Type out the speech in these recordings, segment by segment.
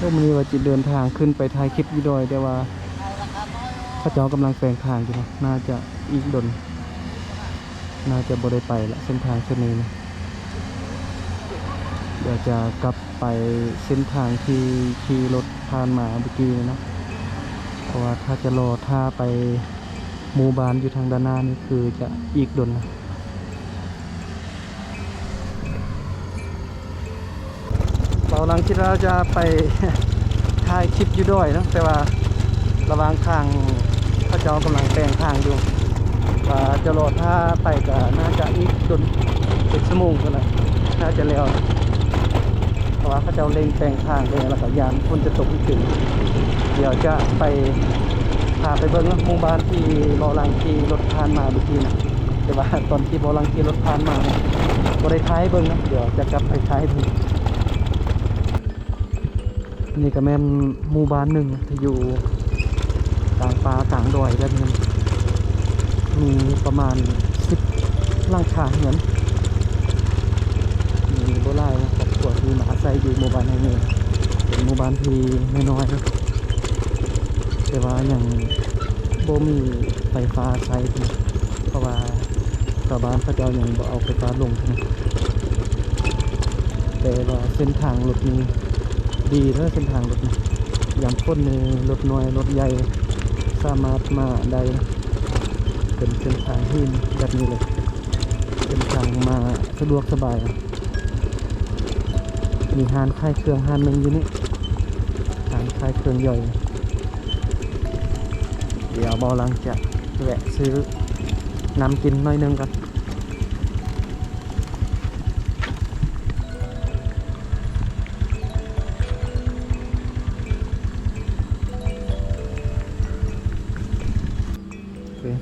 ก็มันนี้ว่าจิตเดินทางขึ้นไปถ่ายคลิปอยู่ดอย แต่ว่าเขาเจ้ากำลังแปลงทางอยู่นะน่าจะอีกดน น่าจะบ่ได้ไปละเส้นทางเช่นนี้นะเดี๋ยวจะกลับไปเส้นทางที่ขี่รถผ่านมาเมื่อกี้นะเพราะว่าถ้าจะรอท่าไปหมู่บ้านอยู่ทางด้านหน้านี่คือจะอีกดนนะ เรากำลังคิดว่าจะไปถ่ายคลิปอยู่ด้วยนะแต่ว่าระหว่างทางพระเจ้ากำลังแต่งทางอยู่ว่าจะรอท่าไปก็น่าจะอีกดนเป็นชั่วโมงกันนะน่าจะเร็วเพราะว่าพระเจ้าเล็งแต่งทางเลยแล้วก็ยานฝนจะตกอีกถึงเดี๋ยวจะไปพาไปเบิ้งหมู่บ้านที่บอลังที่รถผ่านมาเมื่อกี้นะแต่ว่าตอนที่บอลังที่รถผ่านมาบได้ท้ายเบิ้งนะเดี๋ยวจะกลับไปท้ายดู นี่ก็แม่นหมู่บ้านหนึ่งที่อยู่กลางป่ากลางดอยแล้วนี่มีประมาณสิบหลังคาเหมือนมีโบราณครอบครัวที่มาอาศัยอยู่หมู่บ้านแห่งนี้เป็นหมู่บ้านที่น้อยๆนะแต่ว่าอย่างโบมีไฟฟ้าใช้เพราะว่าชาวบ้านเขาเจ้ายังบ่เอาไฟฟ้าลงนะแต่ว่าเส้นทางรถนี้ ดีเด้อเส้นทางรถนี้อย่างคนในรถน้อยรถใหญ่สามารถมาได้นะเป็นเส้นทางที่แบบนี้เลยเส้นทางมาสะดวกสบาย มีฮานค่ายเครื่องฮานหนึ่งอยู่นี่ฮานค่ายเครื่องย่อย เดี๋ยวบอลังจะแวะซื้อน้ำกินน่อยนึงก่อน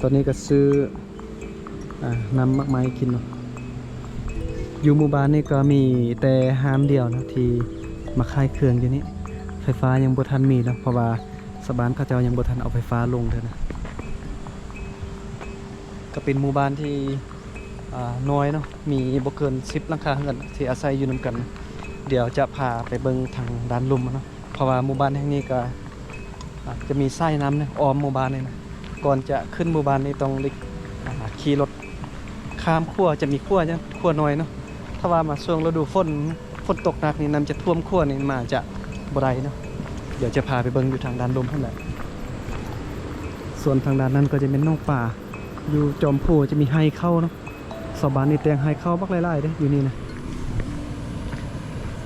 ตอนนี้ก็ซื้ออน้ำมากมายกินเนาะอยู่หมู่บ้านนี่ก็มีแต่ห้านเดียวนะที่มาขายเครื่องอยู่นี่ไฟฟ้ายังบ่ทันมีนะเพราะว่าสบานเขาเจ้ายังบ่ทันเอาไฟฟ้าลงเด้อนะก็เป็นหมู่บ้านที่น้อยเนาะมีบ่เกิน10หลังคาเรือนที่อาศัยอยู่นํกัน เดี๋ยวจะพาไปเบิ่งทางด้านลุ่มเนาะเพราะว่าหมู่บ้านแห่งนี้ก็จะมีไส้น้ำเนี่ยออมหมู่บ้านนี่นะ ก่อนจะขึ้นหมู่บ้านนี่ต้องได้อ่าขี่รถข้ามขั้วจะมีขั้วจังขั้วน้อยเนาะถ้าว่ามาช่วงฤดูฝนฝนตกหนักนี่น้ำจะท่วมขั้วนี่มาจะบไรเนาะเดี๋ยวจะพาไปเบิ่งอยู่ทางด้านลมเท่านั้นแหละส่วนทางด้านนั้นก็จะเป็นนอกป่า อยู่จอมผู้จะมีไฮเข้าเนาะสบานนี่แตงไฮเข้าบักไล่ๆเด้อยู่นี่นะ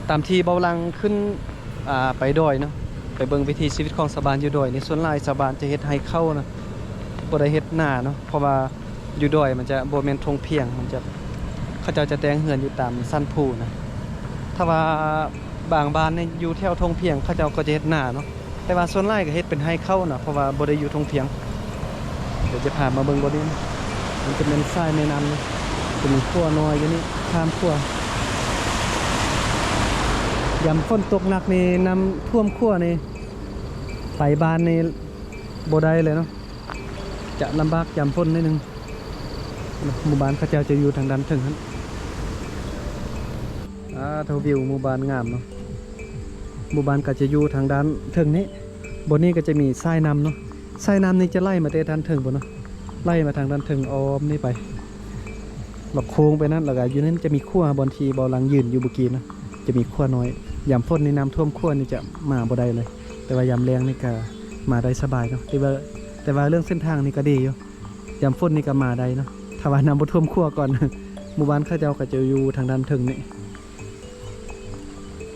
ตามที่เบาลังขึ้นไปดอยเนาะไปเบิ่งวิถีชีวิตของสบานอยู่ดอยในส่วนลายสบานจะเฮ็ดไฮเข้านะ บ่ได้เฮ็ดหน้าเนาะเพราะว่าอยู่ดอยมันจะบ่แม่นทงเพียงมันจะเขาเจ้าจะแต่งเหือนอยู่ตามสั้นภูนะถ้าว่าบางบ้านเนี่ยอยู่แถวทงเพียงเขาเจ้าก็จะเฮ็ดหน้าเนาะแต่ว่าส่วนหลายก็เฮ็ดเป็นให้เข้าเนาะเพราะว่าบ่ได้อยู่ทงเพียง เดี๋ยวจะพามาเบิ่งบ่นี้นมันจะเป็นทรายแม่น้ำนะจะมีขั้วน้อยอยู่นี่ข้ามขั้วยามฝนตกหนักนี่น้ำท่วมขั้วนี่ไปบ้านนี่บ่ได้เลยเนาะ จะลำบากยามฝนนิดนึงหมู่บ้านเขาเจ้าจะอยู่ทางด้านถึงนั้นอ่าเทวิวหมู่บ้านงามเนาะหมู่บ้านก็จะอยู่ทางด้านถึงนี้บนนี้ก็จะมีทรายน้ำเนาะทรายน้ำนี่จะไล่มาแต่ด้านถึงบนเนาะไล่มาทางด้านถึงอ้อมนี่ไปหลอกโค้งไปนั่นแล้วก็อยู่นั้นจะมีขั้วบอลทีบอลลังยืนอยู่เมื่อกี้นะจะมีขั้วน้อยยามฝนนี่น้ำท่วมขั้วนี่จะมาบ่ได้เลย แต่ว่ายามแรงนี่ก็มาได้สบายเนาะแต่ว่า แต่ว่าเรื่องเส้นทางนี่ก็ดีอยู่ยามฝนนี่ก็มาได้เนาะถ้าว่าน้ำบ่ท่วมขั้วก่อนหมู่บ้านข้าเจ้าก็จะอยู่ทางด้านถึงนี่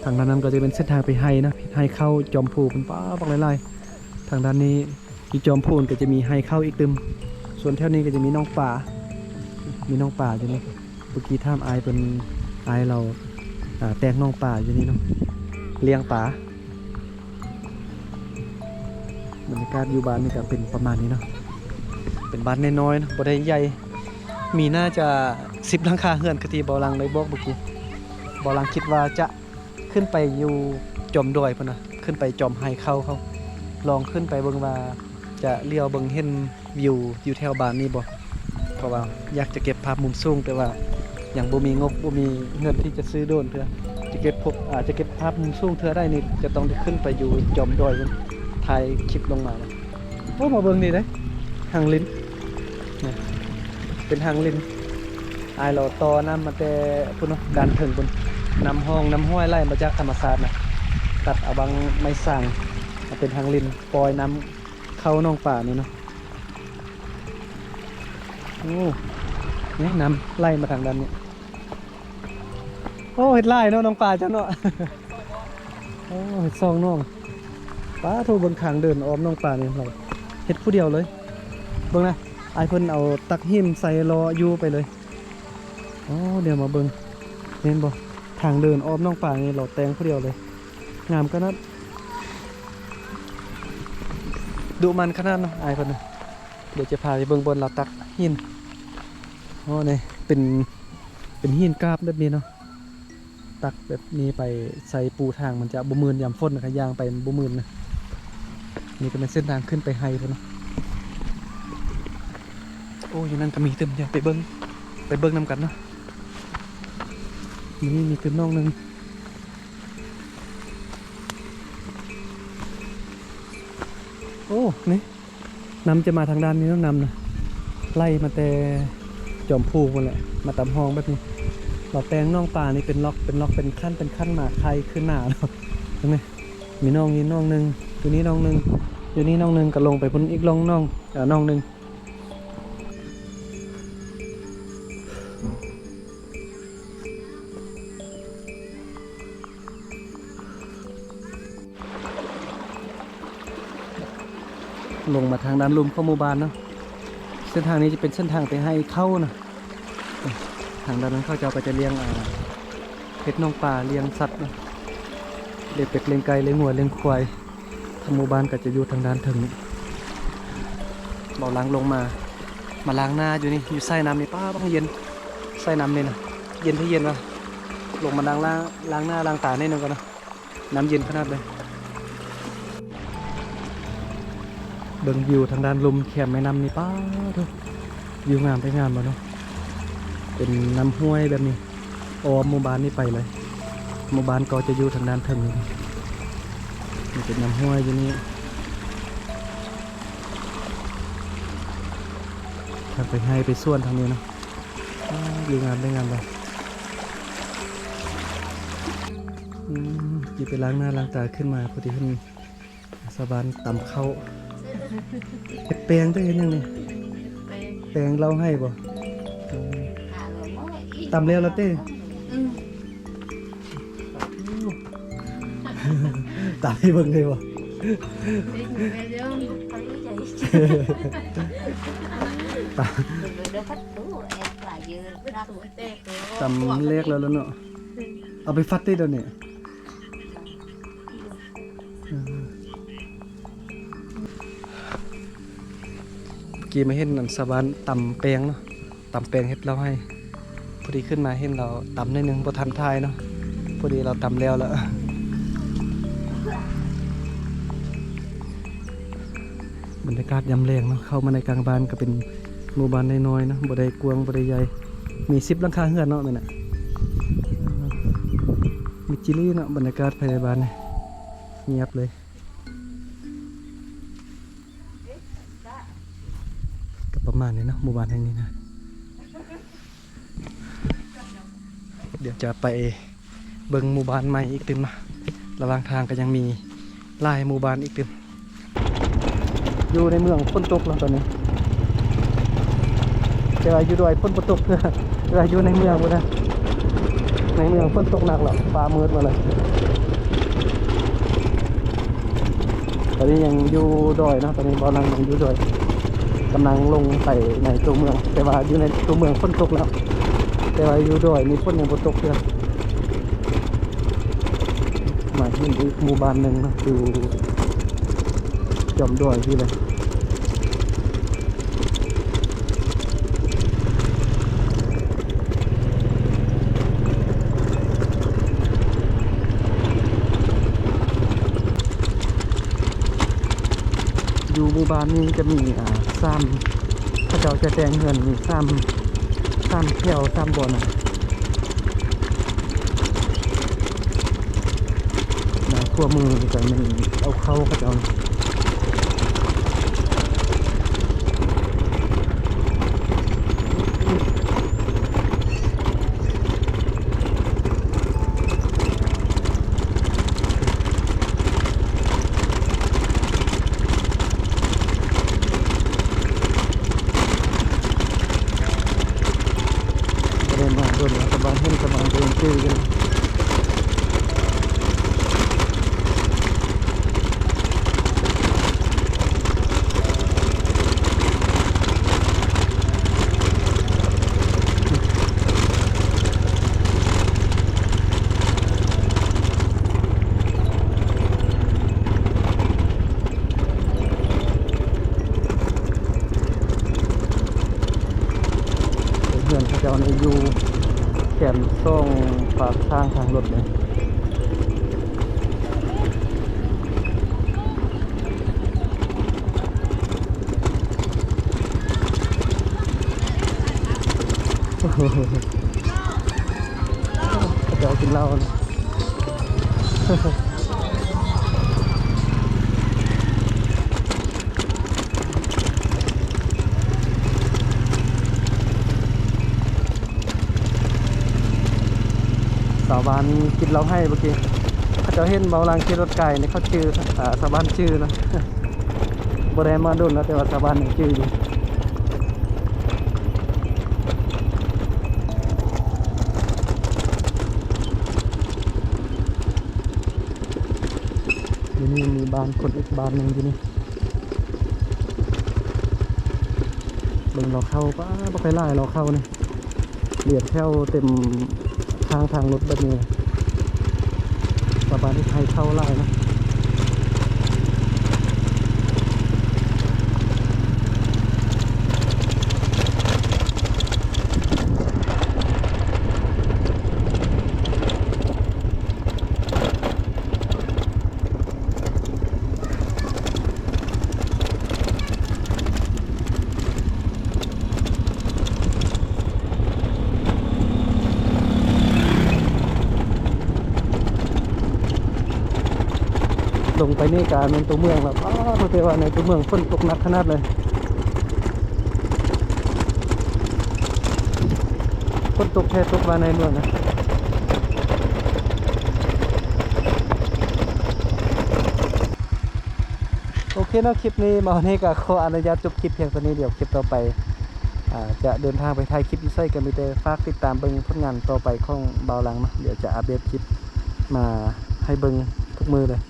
ทางด้านนั้นก็จะเป็นเส้นทางไปไฮนะไฮเข้าจอมพูเป็นป้าปักไล่ๆทางด้านนี้อีจอมพูนก็จะมีไฮเข้าอีกตึมส่วนแถวนี้ก็จะมีน้องป่า มีน้องป่าอยู่นี่เมื่อกี้ท่ามอายเป็นอายเราอ่าแตงน้องป่าอยู่นี่เนาะเลี้ยงป่า บรรยากาศอยู่บ้านนี่ก็เป็นประมาณนี้เนาะเป็นบ้านน้อยๆนะบ่ได้ใหญ่มีน่าจะสิบหลังคาเฮือนคือที่บอลังได้บอกเมื่อกี้บอลังคิดว่าจะขึ้นไปอยู่จอมดอยพุ่นนะขึ้นไปจอมไฮเข้าเขาลองขึ้นไปเบิ่งว่าจะเลี้ยวเบิ่งเห็นวิวอยู่แถวบ้านนี้บ่เพราะว่าอยากจะเก็บภาพมุมสูงแต่ว่าอยังบ่มีงบบ่มีเงินที่จะซื้อโดนเพื่อจะเก็บพวกอาจจะเก็บภาพมุมสูงเธอได้นี่จะต้องขึ้นไปอยู่จอมดอยมัน ถ่ายคลิปลงมานะโอ้มาเบิ่งนี่เด้หางลิ้นเนี่ยเป็นหางลิ้นอายเราต่อน้ำมาแต่พุ่นเนาะดันถึงพุ่นนำห้องน้ำห้วยไล่มาจากธรรมศาสตร์นะตัดเอาบางไม้สั่งมาเป็นหางลิ้นปล่อยน้ำเข้าน่องป่านี่เนาะโอ้นี่น้ำไล่มาทางด้านนี้โอ้เห็ดไล่เนาะน้องปลาจ้าเนาะโอ้เห็ดซองน้อง ป้าโทรบนขางเดินอ้อมน้องปลานี่เราเห็ดผู้เดียวเลยเบิ่งนะไอเพิ่นเอาตักหิมใส่รออยู่ไปเลยโอ้เดี๋ยวมาเบิ่งเห็นบ่ทางเดินอ้อมน้องปลานี่เราแต่งผู้เดียวเลย งามขนาดดูมันขนาดเนาะไอเพิ่นนะเดี๋ยวจะพาไปเบิ่งบนเราตักหินโอ้นี่เป็นเป็นหินกราบแบบนี้เนาะตักแบบนี้ไปใส่ปูทางมันจะบ่มืนยามฝนนะครับยางไปบ่มืนนะ นี่ก็เป็นเส้นทางขึ้นไปไฮเพิ่นเนาะโอ้ยนั่นก็มีเต็มอย่าไปเบิ้งไปเบิ้งนํกันเนาะนี่มีเต็มน้องหนึงโอ้นี่น้ำจะมาทางด้านนี้ต้องนำนะไล่มาแต่จอมพูหมดแหละ มาตำห้องแบบนี้เราแปลงน่องปลานี่เป็นล็อกเป็นล็อกเป็นขั้นเป็นขั้นมาใครขึ้นหน้าแล้วเห็นไหมมีน่องนี้น่องหนึ่ง อยู่นี้น่องหนึ่งอยู่นี้น่องหนึ่งก็ลงไปบนอีกล่องน่องอ่อน่องหนึ่งลงมาทางด้านลุมเข้าหมู่บ้านเนาะเส้นทางนี้จะเป็นเส้นทางไปให้เข้านะทางด้านนั้นเขาจะไปจะเลี้ยงอ่าเพชรน้องปลาเลี้ยงสัตว์นะเลี้ยงเป็ดเลี้ยงไก่เลี้ยงหัวเลี้ยงควาย ทางหมู่บ้านก็จะอยู่ทางด้านถึงเบาล้างลงมา มาล้างหน้าอยู่นี่อยู่ใส่น้ำนี่ป้าบ้างเย็นใส่น้ำนี่นะเย็นที่เย็นวะลงมาล้างล้างล้างหน้าล้างตาในนึงก่อนนะน้ำเย็นขนาดเลยเบิ่งวิวทางด้านลมแคมแม่น้ำนี่ป้าเถอะวิวงามไปงามมาเนาะเป็นน้ำห้วยแบบนี้ออมหมู่บ้านนี้ไปเลยหมู่บ้านก็จะอยู่ทางด้านเทิงนี่ นี่เป็นน้ำห้วยอยู่นี่ทางไปให้ไปส่วนทางนี้เนาะอ้าวอยู่งานได้งานเลยอืมหยิบไปล้างหน้าล้างตาขึ้นมาพอดีขึ้นสะบานตำเข้าเฮ็ดแปลงได้เห็นยังนี่แปลงเราให้บ่อืมตำเร็วแล้วเต้ ตามให้เบิ่งเลยบ่ตามตำเล็กแล้วแล้วเนาะ เอาไปฟัดได้เดี๋ยวนี้อืมเมื่อกี้มาเห็นอันสะบานตำแปลงเนาะตำแปลงเฮ็ดเราให้ พอดีขึ้นมาเห็นเราตำในหนึ่งพอทันทายเนาะ พอดีเราตำแล้วแล้ว บรรยากาศยำแรงเนาะเข้ามาในกลางบ้านก็เป็นหมู่บ้านน้อยๆเนาะบ่ได้กวางบ่ได้ใหญ่มีสิบหลังคาเฮือนเนาะแม่น่ะมีจิลี่เนาะบรรยากาศภายในบ้านนี่เงียบเลยก็ประมาณนี้เนาะหมู่บ้านแห่งนี้นะเดี๋ยวจะไปเบิ่งหมู่บ้านใหม่อีกตึมนะระหว่างทางก็ยังมีหลายหมู่บ้านอีกตึม อยู่ในเมืองฝนตกแล้วตอนนี้แต่ว่าอยู่ด้วยฝนบ่ตกเพื่อเวลาอยู่ในเมืองบ่นะในเมืองฝนตกหนักหรอกฟ้ามืดมาเลยตอนนี้ยังอยู่ดอยนะตอนนี้บอลังยังอยู่ดอยกำลังลงไปในตัวเมือง แต่ว่าอยู่ในตัวเมืองฝนตกแล้ว แต่ว่าอยู่ด้วยมีคนยังบนตกเพื่อนมาที่อีกหมู่บ้านหนึ่งนะอยู่จอมด้วยที่เลย อยู่หมู่บ้านนี้จะมีอ่าซ้ำพระเจ้าจะแต่งเงินมีซ้ำซ้ำเที่ยวซ้ำบนอนะขั้วมือก็มันเอาเข้าพระเจ้าประเด็นมาโดนแล้วสบายเห็นสบายเดินตื้อกัน เพื่อนเขาจะเอาในอยูแขนส่งปากทางทางรถเลยโอ้โหเขา จะเอากินเหล้านะสาวบ้านกินเราให้เมื่อกี้เขาจะเห็นเบาลังขี่รถไก่เนี่ยเขาชื่ออ่าสาวบ้านชื่อนะบริมาดุนนะแต่ว่าสาวบ้านชื่ออยู่ นี่มีบ้านคนอีกบ้านหนึ่งอยู่นี่เบิ่งเราเข้าป้าบ่ไปไล่เราเข้านี่เหลียดแถวเต็มทางทางรถแบบนี้ประบาที่ไทยเข้าไล่นะ ไปนี่การเป็นตัวเมืองแล้วอ้าวเทว่าในตัวเมืองฝนตกหนักขนาดเลยฝนตกแค่ตกมาในเมืองนะโอเคนะคลิปนี้มาวันนี้ก็ขออนุญาตจบคลิปเพียงเท่านี้เดี๋ยวคลิปต่อไปจะเดินทางไปถ่ายคลิปอีไซกันมีแต่ฝากติดตามเบิงผลงานต่อไปของเบาหลังนะเดี๋ยวจะอัปเดตคลิปมาให้เบิงทุกมือเลย